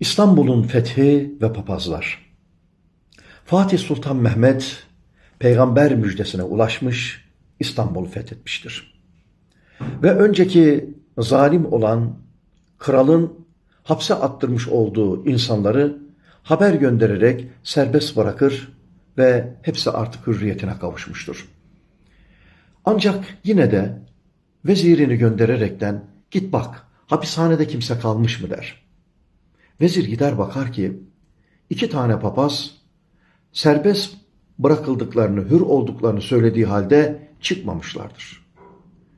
İstanbul'un fethi ve papazlar. Fatih Sultan Mehmet peygamber müjdesine ulaşmış, İstanbul'u fethetmiştir. Ve önceki zalim olan kralın hapse attırmış olduğu insanları haber göndererek serbest bırakır ve hepsi artık hürriyetine kavuşmuştur. Ancak yine de vezirini göndererekten git bak hapishanede kimse kalmış mı der. Vezir gider bakar ki iki tane papaz serbest bırakıldıklarını, hür olduklarını söylediği halde çıkmamışlardır.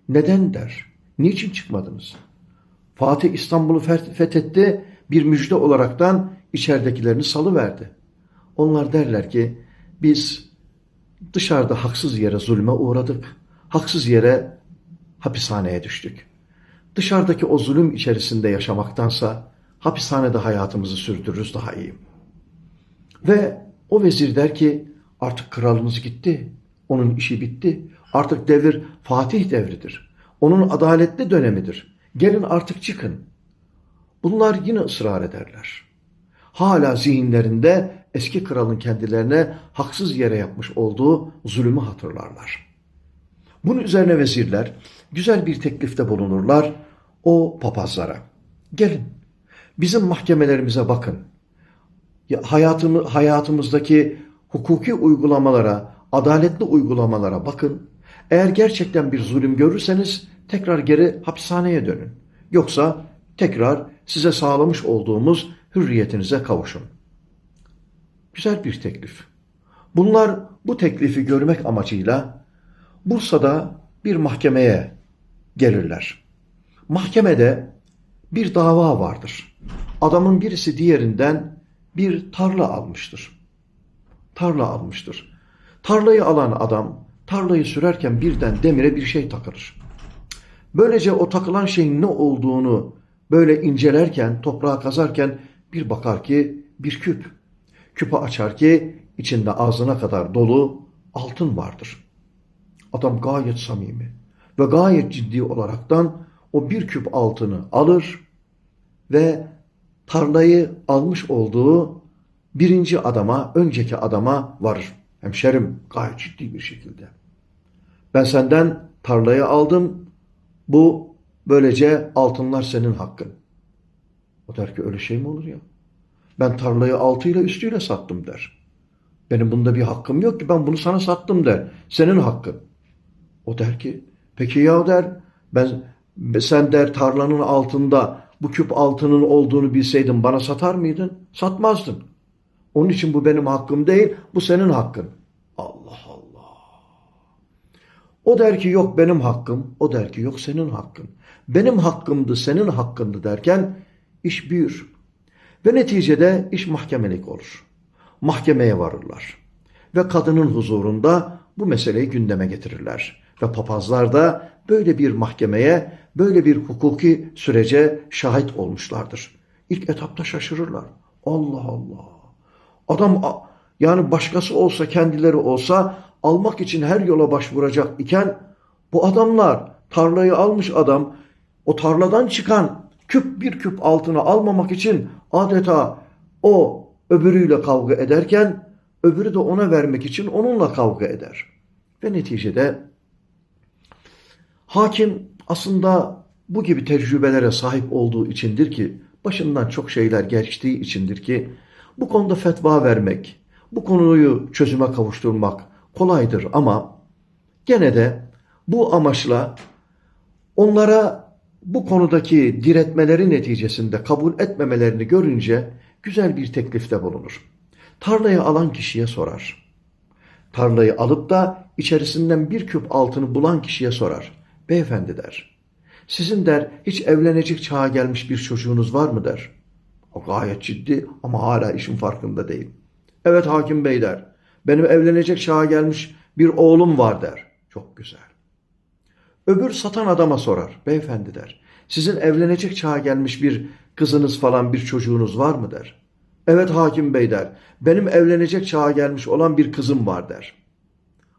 Neden der? Niçin çıkmadınız? Fatih İstanbul'u fethetti, bir müjde olaraktan içeridekilerini salıverdi. Onlar derler ki biz dışarıda haksız yere zulme uğradık. Haksız yere hapishaneye düştük. Dışarıdaki o zulüm içerisinde yaşamaktansa hapishanede hayatımızı sürdürürüz daha iyi. Ve o vezir der ki artık kralımız gitti. Onun işi bitti. Artık devir Fatih devridir. Onun adaletli dönemidir. Gelin artık çıkın. Bunlar yine ısrar ederler. Hala zihinlerinde eski kralın kendilerine haksız yere yapmış olduğu zulümü hatırlarlar. Bunun üzerine vezirler güzel bir teklifte bulunurlar o papazlara. Gelin bizim mahkemelerimize bakın. Hayatımı, hayatımızdaki hukuki uygulamalara, adaletli uygulamalara bakın. Eğer gerçekten bir zulüm görürseniz tekrar geri hapishaneye dönün. Yoksa tekrar size sağlamış olduğumuz hürriyetinize kavuşun. Güzel bir teklif. Bunlar bu teklifi görmek amacıyla Bursa'da bir mahkemeye gelirler. Mahkemede bir dava vardır. Adamın birisi diğerinden bir tarla almıştır. Tarla almıştır. Tarlayı alan adam tarlayı sürerken birden demire bir şey takılır. Böylece o takılan şeyin ne olduğunu böyle incelerken, toprağa kazarken bir bakar ki bir küp. Küpü açar ki içinde ağzına kadar dolu altın vardır. Adam gayet samimi ve gayet ciddi olaraktan o bir küp altını alır ve tarlayı almış olduğu birinci adama, önceki adama varır. Hemşerim gayet ciddi bir şekilde. Ben senden tarlayı aldım. Bu böylece altınlar senin hakkın. O der ki öyle şey mi olur ya? Ben tarlayı altıyla üstüyle sattım der. Benim bunda bir hakkım yok ki ben bunu sana sattım der. Senin hakkın. O der ki peki ya der ben sen der tarlanın altında bu küp altının olduğunu bilseydin bana satar mıydın? Satmazdın. Onun için bu benim hakkım değil, bu senin hakkın. Allah Allah. O der ki yok benim hakkım, o der ki yok senin hakkın. Benim hakkımdı, senin hakkındı derken iş büyür. Ve neticede iş mahkemelik olur. Mahkemeye varırlar. Ve kadının huzurunda bu meseleyi gündeme getirirler. Ve papazlar da böyle bir mahkemeye, böyle bir hukuki sürece şahit olmuşlardır. İlk etapta şaşırırlar. Allah Allah. Adam yani başkası olsa kendileri olsa almak için her yola başvuracak iken bu adamlar tarlayı almış adam o tarladan çıkan küp bir küp altını almamak için adeta o öbürüyle kavga ederken öbürü de ona vermek için onunla kavga eder. Ve neticede Hakim aslında bu gibi tecrübelere sahip olduğu içindir ki, başından çok şeyler geçtiği içindir ki, bu konuda fetva vermek, bu konuyu çözüme kavuşturmak kolaydır ama gene de bu amaçla onlara bu konudaki diretmeleri neticesinde kabul etmemelerini görünce güzel bir teklifte bulunur. Tarlayı alan kişiye sorar. Tarlayı alıp da içerisinden bir küp altını bulan kişiye sorar. Beyefendi der. Sizin der hiç evlenecek çağa gelmiş bir çocuğunuz var mı der. O gayet ciddi ama hala işin farkında değil. Evet hakim bey der. Benim evlenecek çağa gelmiş bir oğlum var der. Çok güzel. Öbür satan adama sorar. Beyefendi der. Sizin evlenecek çağa gelmiş bir kızınız falan bir çocuğunuz var mı der. Evet hakim bey der. Benim evlenecek çağa gelmiş olan bir kızım var der.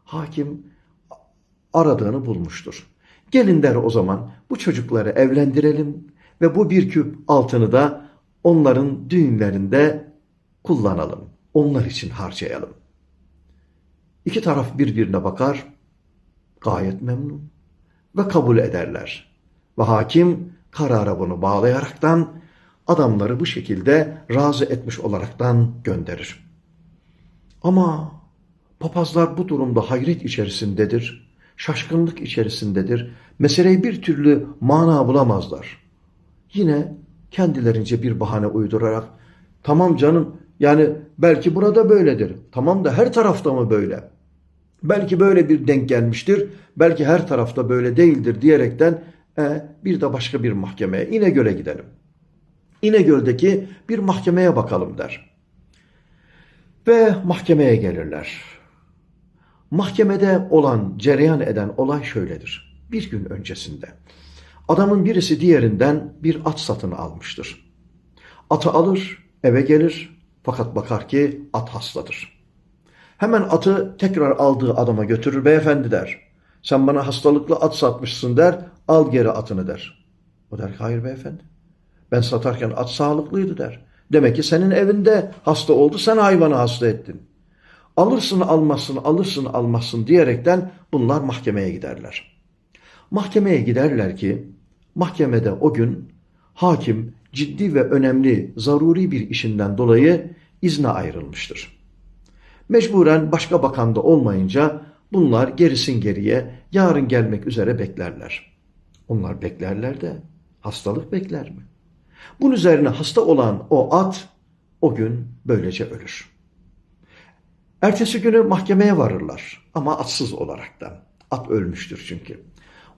Hakim aradığını bulmuştur. Gelin der o zaman bu çocukları evlendirelim ve bu bir küp altını da onların düğünlerinde kullanalım. Onlar için harcayalım. İki taraf birbirine bakar, gayet memnun ve kabul ederler. Ve hakim karara bunu bağlayaraktan adamları bu şekilde razı etmiş olaraktan gönderir. Ama papazlar bu durumda hayret içerisindedir, şaşkınlık içerisindedir. Meseleyi bir türlü mana bulamazlar. Yine kendilerince bir bahane uydurarak tamam canım yani belki burada böyledir. Tamam da her tarafta mı böyle? Belki böyle bir denk gelmiştir. Belki her tarafta böyle değildir diyerekten e, bir de başka bir mahkemeye İnegöl'e gidelim. İnegöl'deki bir mahkemeye bakalım der. Ve mahkemeye gelirler. Mahkemede olan, cereyan eden olay şöyledir. Bir gün öncesinde adamın birisi diğerinden bir at satın almıştır. Atı alır, eve gelir fakat bakar ki at hastadır. Hemen atı tekrar aldığı adama götürür beyefendi der. Sen bana hastalıklı at satmışsın der, al geri atını der. O der ki hayır beyefendi. Ben satarken at sağlıklıydı der. Demek ki senin evinde hasta oldu, sen hayvanı hasta ettin. Alırsın almazsın, alırsın almazsın diyerekten bunlar mahkemeye giderler. Mahkemeye giderler ki mahkemede o gün hakim ciddi ve önemli, zaruri bir işinden dolayı izne ayrılmıştır. Mecburen başka bakanda olmayınca bunlar gerisin geriye yarın gelmek üzere beklerler. Onlar beklerler de hastalık bekler mi? Bunun üzerine hasta olan o at o gün böylece ölür. Ertesi günü mahkemeye varırlar ama atsız olaraktan. At ölmüştür çünkü.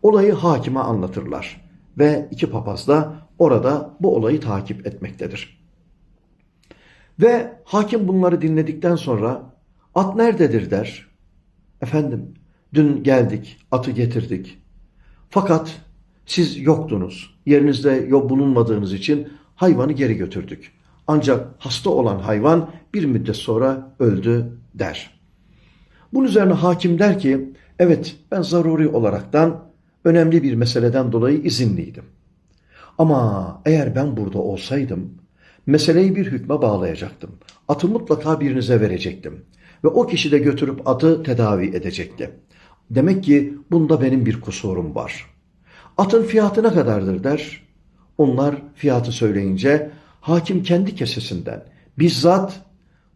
Olayı hakime anlatırlar ve iki papaz da orada bu olayı takip etmektedir. Ve hakim bunları dinledikten sonra at nerededir der. Efendim dün geldik atı getirdik. Fakat siz yoktunuz. Yerinizde yok bulunmadığınız için hayvanı geri götürdük. Ancak hasta olan hayvan bir müddet sonra öldü der. Bunun üzerine hakim der ki evet ben zaruri olaraktan önemli bir meseleden dolayı izinliydim. Ama eğer ben burada olsaydım meseleyi bir hükme bağlayacaktım. Atı mutlaka birinize verecektim. Ve o kişi de götürüp atı tedavi edecekti. Demek ki bunda benim bir kusurum var. Atın fiyatı ne kadardır der. Onlar fiyatı söyleyince hakim kendi kesesinden bizzat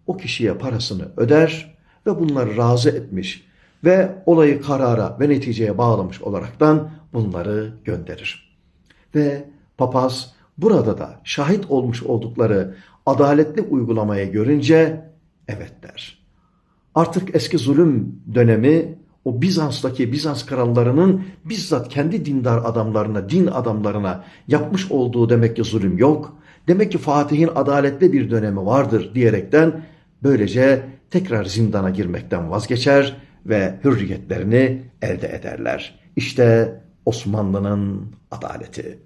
o kişiye parasını öder ve bunları razı etmiş ve olayı karara ve neticeye bağlamış olaraktan bunları gönderir. Ve papaz burada da şahit olmuş oldukları adaletli uygulamayı görünce evet der. Artık eski zulüm dönemi o Bizans'taki Bizans krallarının bizzat kendi dindar adamlarına, din adamlarına yapmış olduğu demek ki zulüm yok. Demek ki Fatih'in adaletli bir dönemi vardır diyerekten böylece tekrar zindana girmekten vazgeçer ve hürriyetlerini elde ederler. İşte Osmanlı'nın adaleti.